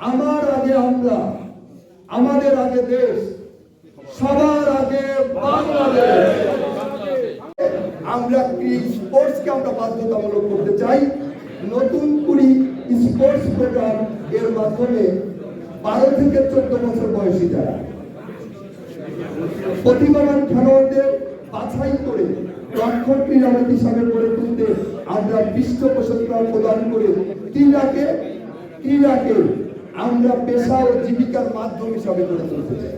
আমার আগে আমরা, আমাদের আগে দেশ, সবার আগে বাংলাদেশ। আমরা স্পোর্টসকে আমরা বাধ্যতামূলক করতে চাই? নতুন কুড়ি স্পোর্টস প্রোগ্রাম এর মাধ্যমে বারো থেকে চোদ্দ বছর বয়সী যারা, প্রতিভাবান খেলোয়াড়দের বাছাই করে দক্ষ ক্রীড়াবিদ হিসাবে গড়ে তুলতে আমরা পৃষ্ঠপোষকতা প্রদান করে ক্রীড়াকে ক্রীড়াকে আমরা পেশা ও জীবিকার মাধ্যম হিসাবে গড়ে তুলতে চাই।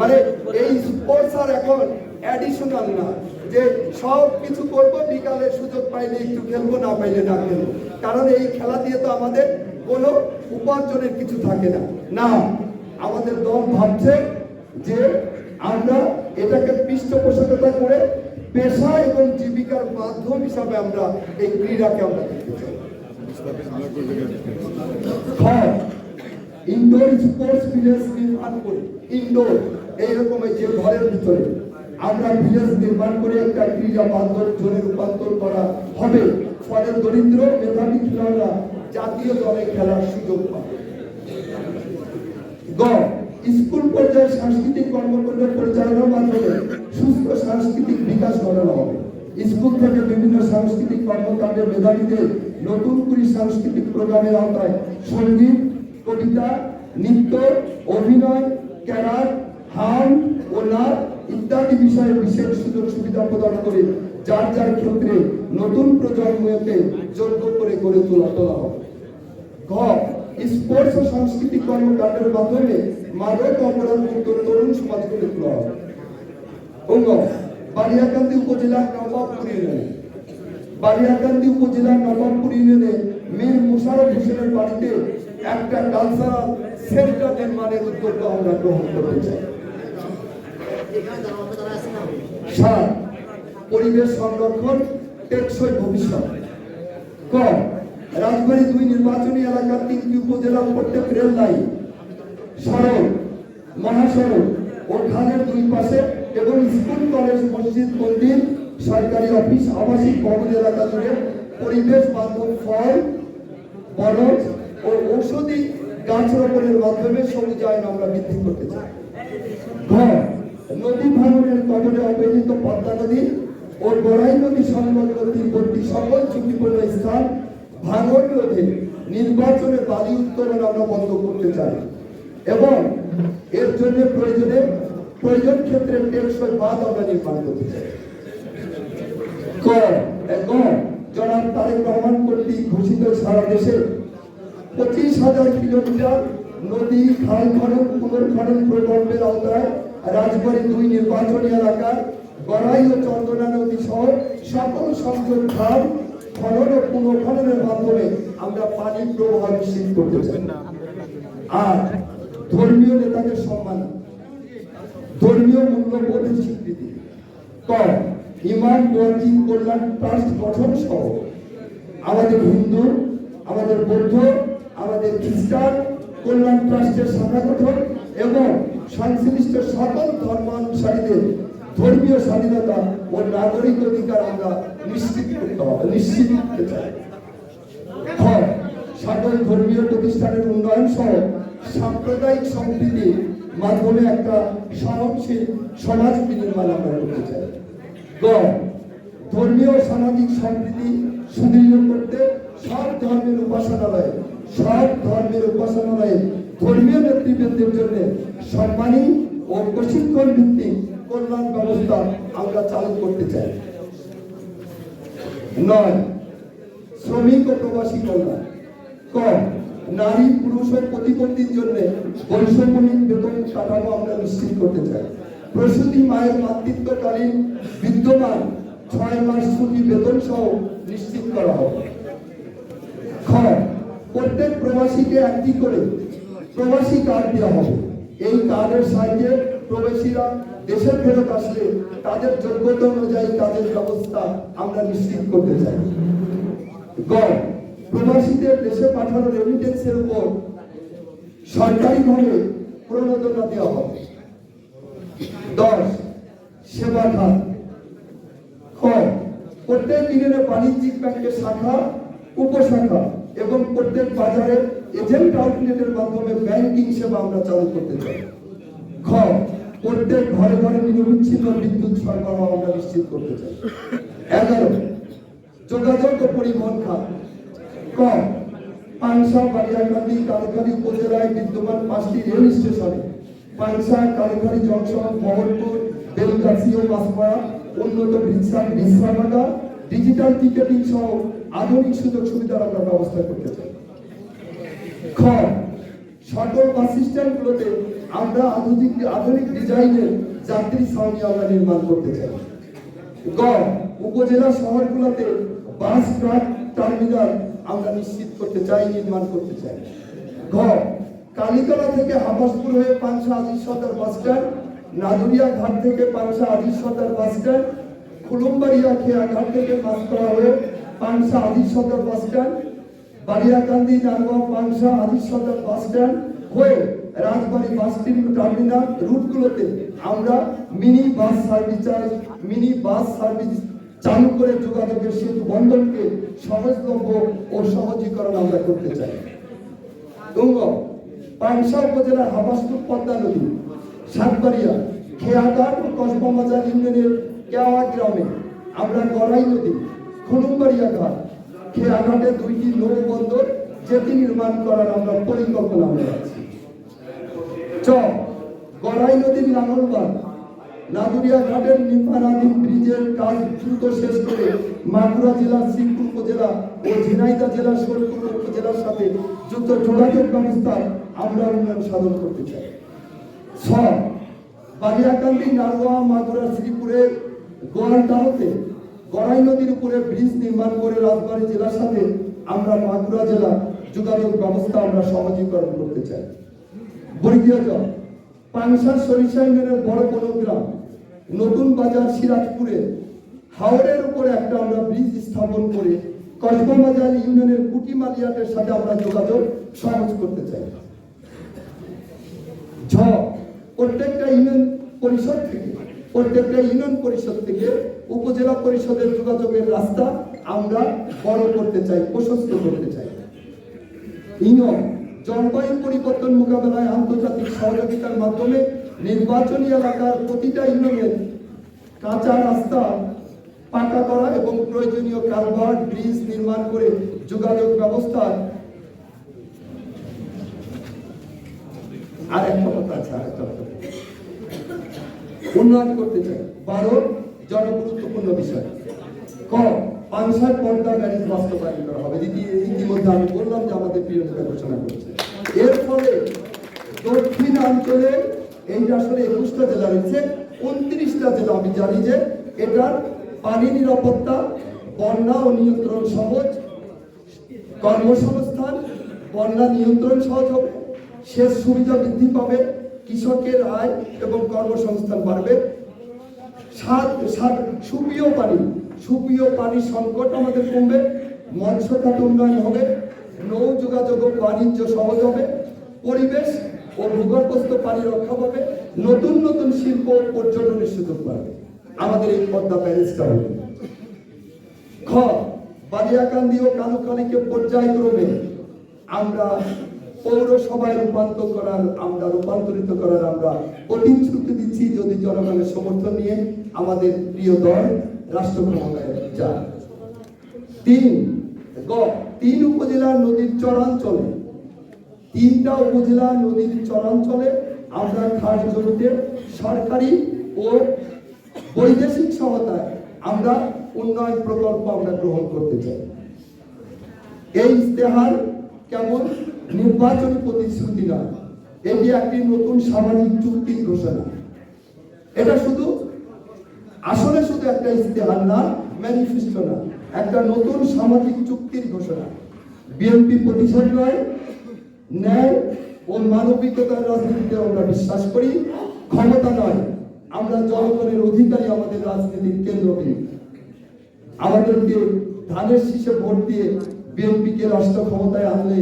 মানে এই স্পোর্টস আর এখন অ্যাডিশনাল না যে সব কিছু করব বিকালে সুযোগ পাইলে একটু খেলব না পাইলে না খেলব। কারণ এই খেলা দিয়ে তো আমাদের কোনো উপার্জনের কিছু থাকে না। না আমাদের দল ভাবছে যে আমরা এটাকে পৃষ্ঠপোষকতা করে পেশা এবং জীবিকার মাধ্যম হিসাবে আমরা এই ক্রীড়াকে আমরা দেখতে চাই। ইনডোর স্পোর্টস ভিলেজ নির্মাণ করি ইনডোর এইরকম যে ঘরের ভিতরে, আমরা ভিলেজ নির্মাণ করে একটা ক্রীড়া বান্ধব জোনে রূপান্তর করা হবে। ফলে দরিদ্র মেধাবী খেলোয়াড়রা জাতীয় দলে খেলার সুযোগ পাবে। গ, স্কুল পর্যায়ে সাংস্কৃতিক কর্মকাণ্ড পরিচালনার মাধ্যমে সুস্থ সাংস্কৃতিক বিকাশ ঘটানো হবে। স্কুল থেকে বিভিন্ন সাংস্কৃতিক কর্মকাণ্ডে মেধাবীদের নতুন করে সাংস্কৃতিক প্রোগ্রামের আওতায় সংগীত কবিতা নৃত্য, অভিনয় ক্যারাট হাম ও নাচ ইত্যাদি বিষয়ে বিশেষ সুযোগ সুবিধা প্রদান করে যার যার ক্ষেত্রে নতুন প্রজন্মকে যোগ্য করে গড়ে তোলা তোলা স্পোর্টস ও কর্মকাণ্ডের মাধ্যমে মাদক অপরাধ মুক্ত তরুণ সমাজ গড়ে তোলা অঙ্গ, বালিয়াকান্দি উপজেলার নবাবপুর ইউনিয়নে। বালিয়াকান্দি উপজেলার নবাবপুর ইউনিয়নে মীর মুশারফ হোসেনের বাড়িতে একটা কালচারাল সেন্টার নির্মাণের উদ্যোগ আমরা গ্রহণ করতে চাই। সাত পরিবেশ সংরক্ষণ টেকসই ভবিষ্যৎ। ক, রাজবাড়ী দুই নির্বাচনী এলাকার তিনটি উপজেলা প্রত্যেক রেল লাইন, সড়ক, মহাসড়ক ও খালের দুই পাশে এবং স্কুল, কলেজ, মসজিদ, মন্দির, সরকারি অফিস, আবাসিক ভবন এলাকা জুড়ে পরিবেশ বান্ধব ফল, বনজ ও ঔষধি গাছ রোপণের মাধ্যমে সবুজায়ন আমরা বৃদ্ধি করতে চাই। ঘ নদী ভাঙনের কবলে অবহেলিত পদ্মা নদী ও বড়াই নদী সংলগ্ন তীরবর্তী সকল ঝুঁকিপূর্ণ স্থান ভাঙন রোধে নির্বাচনে বালি উত্তোলন আমরা বন্ধ করতে চাই। এবং এর জন্য প্রয়োজনে প্রয়োজন ক্ষেত্রে টেকসই বাঁধ আমরা নির্মাণ করতে চাই। ক জনাব তারেক রহমান কর্তৃক ঘোষিত সারা দেশে পঁচিশ হাজার কিলোমিটার নদী, খাল খনন পুনর্খনন প্রকল্পের আওতায় রাজবাড়ী দুই নির্বাচনী এলাকার গড়াই ও চন্দনা নদী সহ সকল সংযোগ খাল খনন ও পুনর্খননের মাধ্যমে আমরা পানি প্রবাহ নিশ্চিত করতে চাই। আর ধর্মীয় নেতাদের সম্মান, ধর্মীয় মূল্যবোধের স্বীকৃতি ক ইমান ওয়ার্কিং কল্যাণ ট্রাস্ট গঠন সহ আমাদের হিন্দু, আমাদের বৌদ্ধ আমাদের খ্রিস্টান কল্যাণ ট্রাস্টের শাখা গঠন এবং সংশ্লিষ্ট সকল ধর্মানুসারীদের ধর্মীয় স্বাধীনতা ও নাগরিক অধিকার আমরা নিশ্চিত করতে হবে, নিশ্চিত করতে চাই। সকল ধর্মীয় প্রতিষ্ঠানের উন্নয়ন সহ সাম্প্রদায়িক সম্প্রীতির মাধ্যমে একটা সহনশীল সমাজ বিনির্মাণ আমরা করতে চাই। গ, ধর্মীয় সামাজিক সম্প্রীতি সুদৃঢ় করতে সব ধর্মের উপাসনালয়ে সব ধর্মের উপাসনালয়ে ধর্মীয় নেতৃবৃন্দের জন্য সম্মানী ও প্রশিক্ষণ ভিত্তিক কল্যাণ ব্যবস্থা আমরা চালু করতে চাই। নয়, শ্রমিক ও প্রবাসী কল্যাণ। ক, নারী পুরুষ ও প্রতিবন্ধীর জন্য বৈষম্যহীন বেতন কাঠামো আমরা নিশ্চিত করতে চাই। প্রসূতি মায়ের মাতৃত্বকালীন বিদ্যমান ছয় মাস ছুটি বেতন সহ নিশ্চিত করা হবে। খ প্রত্যেক প্রবাসীকে একটি করে প্রবাসী কার্ড দেওয়া হবে। এই কার্ডের সাহায্যে প্রবাসীরা দেশে ফেরত আসলে তাদের যোগ্যতা অনুযায়ী তাদের ব্যবস্থা আমরা নিশ্চিত করতে চাই। গ, প্রবাসীদের দেশে পাঠানোর রেমিটেন্সের উপর সরকারিভাবে প্রণোদনা দেওয়া হবে। দশ, সেবা খাত। প্রত্যেক দিনের বাণিজ্যিক ব্যাংকের শাখা, উপশাখা এবং প্রত্যেক বাজারে এজেন্ট আউটলেটের মাধ্যমে ব্যাংকিং সেবা আমরা চালু করতে চাই। খ প্রত্যেক ঘরে ঘরে নিরবিচ্ছিন্ন বিদ্যুৎ সরবরাহ আমরা নিশ্চিত করতে চাই। এগারো, যোগাযোগ পরিবহন খাত। ক পাংশা বালিয়াকান্দি কালকালি উপজেলায় বিদ্যমান পাঁচটি রেল স্টেশনে পাংশা কালকালি জংশন বহরপুর বেলগাছি ও বাসপাড়া উন্নত বিশ্রাম বিশ্রামাগার ডিজিটাল টিকেটিং সহ আধুনিক সুযোগ সুবিধার আমরা ব্যবস্থা করতে চাই। খ সকল বাস স্ট্যান্ডগুলোতে আমরা আধুনিক আধুনিক ডিজাইনের যাত্রী ছাউনি আমরা নির্মাণ করতে চাই। গ, উপজেলা শহরগুলোতে বাস ট্রাক টার্মিনাল আমরা নিশ্চিত করতে চাই, নির্মাণ করতে চাই। ঘ, কালীতলা থেকে হাবাসপুর হয়ে পাংশা আজিজ সদর বাস স্ট্যান্ড নাদুরিয়া ঘাট থেকে পাংশা আজিজ সদর বাস স্ট্যান্ড খুলুমবাড়িয়া খেয়া ঘাট থেকে মাছতলা হয়ে পাংশা আজিজ সদর বাস স্ট্যান্ড বালিয়াকান্দি নারগাঁও পাংশা আদি সদর বাস স্ট্যান্ড হয়ে রাজবাড়ী বাস টার্মিনাল রুটগুলোতে আমরা mini bus service mini bus service চালু করে যোগাযোগের সেতু বন্ধনকে সহজলভ্য ও সহজীকরণ আমরা করতে চাই। দুঙ্গ পাংশা উপজেলার হাবাসপুর পদ্মা নদী, সাতবাড়িয়া, খেয়াঘাট ও কসবা মাজার ইউনিয়নের কেওয়া গ্রামে আমরা গড়াই নদী খুলুমবাড়িয়া ঘাট খেয়াঘাটে দুইটি নৌ বন্দর যেটি নির্মাণ করার আমরা পরিকল্পনা আছি চ, গড়াই নদীর লাঙ্গলবাদ নাদুরিয়া ঘাটের নির্মাণাধীন ব্রিজের কাজ দ্রুত শেষ করে মাগুরা জেলার শ্রীপুর উপজেলা ও ঝিনাইদহ জেলার সোলপুর উপজেলার সাথে যুক্ত যোগাযোগ ব্যবস্থা আমরা উন্নয়ন সাধন করতে চাই। ছ, বালিয়াকান্দি নারোয়া মাগুরা, শ্রীপুরের গোয়ালদাহতে গড়াই নদীর উপরে ব্রিজ নির্মাণ করে রাজবাড়ী জেলার সাথে আমরা মাগুরা জেলা যোগাযোগ ব্যবস্থা আমরা সহজীকরণ করতে চাই। বর্গীয় জল, পাংশার সরিষা ইউনিয়নের বড় কোনো গ্রাম, নতুন বাজার সিরাজপুরে, হাওড়ের উপরে একটা আমরা ব্রিজ স্থাপন করে কসবা ইউনিয়নের কুটি মালিয়াটের সাথে আমরা যোগাযোগ সহজ করতে চাই। ঝ, প্রত্যেকটা ইউনিয়ন পরিষদ থেকে প্রত্যেকটা ইউনিয়ন পরিষদ থেকে উপজেলা পরিষদের যোগাযোগের রাস্তা আমরা বড় করতে চাই, প্রশস্ত করতে চাই। ইউনিয়ন জলবায়ু পরিবর্তন মোকাবেলায় আন্তর্জাতিক সহযোগিতার মাধ্যমে নির্বাচনী এলাকার প্রতিটা ইউনিয়নের কাঁচা রাস্তা পাকা করা এবং প্রয়োজনীয় কালভার্ট ব্রিজ নির্মাণ করে যোগাযোগ ব্যবস্থা। আর একটা কথা আছে, আর একটা উন্নয়ন করতে চাই। বারো, জনগুরুত্বপূর্ণ বিষয়। ক পাংশার পর্দা ব্যারিজ বাস্তবায়ন করা হবে। ইতিমধ্যে আমি বললাম যে আমাদের প্রিয়তা ঘোষণা করছে। এর ফলে দক্ষিণ অঞ্চলে এইটা আসলে একুশটা জেলা রয়েছে, উনত্রিশটা জেলা, আমি জানি যে এটার পানি নিরাপত্তা, বন্যা ও নিয়ন্ত্রণ সহজ, কর্মসংস্থান, বন্যা নিয়ন্ত্রণ সহজ হবে, সেচ সুবিধা বৃদ্ধি পাবে কৃষকের আয় এবং কর্মসংস্থান বাড়বে। সাত সাত সুপীয় পানি সুপীয় পানি সংকট আমাদের কমবে মৎস্য উন্নয়ন হবে নৌ যোগাযোগ ও বাণিজ্য সহজ হবে, পরিবেশ ও ভূগর্ভস্থ পানি রক্ষা পাবে, নতুন নতুন শিল্প ও পর্যটনের সুযোগ পাবে আমাদের এই পদ্মা ব্যারেজটা হবে খ বালিয়াকান্দি ও কালুকালীকে পর্যায়ক্রমে আমরা পৌরসভায় রূপান্তর করার আমরা, রূপান্তরিত করার আমরা কঠিন প্রতিশ্রুতি দিচ্ছি যদি জনগণের সমর্থন নিয়ে আমাদের প্রিয় দল রাষ্ট্র ক্ষমতায় যায় তিন, গ, তিন উপজেলার নদীর চরাঞ্চলে, তিনটা উপজেলা নদীর চরাঞ্চলে আমরা খাস জমিতে সরকারি ও বৈদেশিক সহায়তায় আমরা উন্নয়ন প্রকল্প আমরা গ্রহণ করতে চাই। এই ইস্তেহার কেমন? নির্বাচনী প্রতিশ্রুতি নয় এটি একটি নতুন সামাজিক চুক্তির ঘোষণা। এটা শুধু, আসলে শুধু একটা ইস্তেহার না ম্যানিফেস্টো না, একটা নতুন সামাজিক চুক্তির ঘোষণা। বিএনপি প্রতিশোধ নয়, ন্যায় ও মানবিকতার রাজনীতিতে আমরা বিশ্বাস করি, ক্ষমতা নয়, আমরা জনগণের অধিকারী আমাদের রাজনীতির কেন্দ্রবিন্দু। আমাদেরকে ধানের শীষে ভোট দিয়ে বিএনপিকে রাষ্ট্র ক্ষমতায় আনলে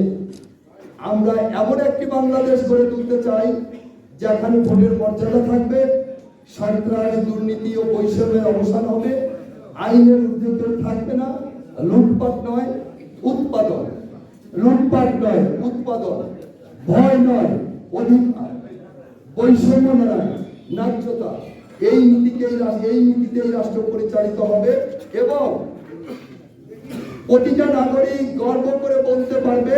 আমরা এমন একটি বাংলাদেশ গড়ে তুলতে চাই, যেখানে ভোটের মর্যাদা থাকবে, সন্ত্রাস, দুর্নীতি ও বৈষম্যের অবসান হবে। আইনের কেউ থাকবে না, লুটপাট নয়, উৎপাদন। লুটপাট নয়, উৎপাদন। ভয় নয়, অধিকার। বৈষম্য নয়, ন্যায্যতা। এই নীতিকেই এই নীতিতেই রাষ্ট্র পরিচালিত হবে এবং প্রতিটা নাগরিক গর্ব করে বলতে পারবে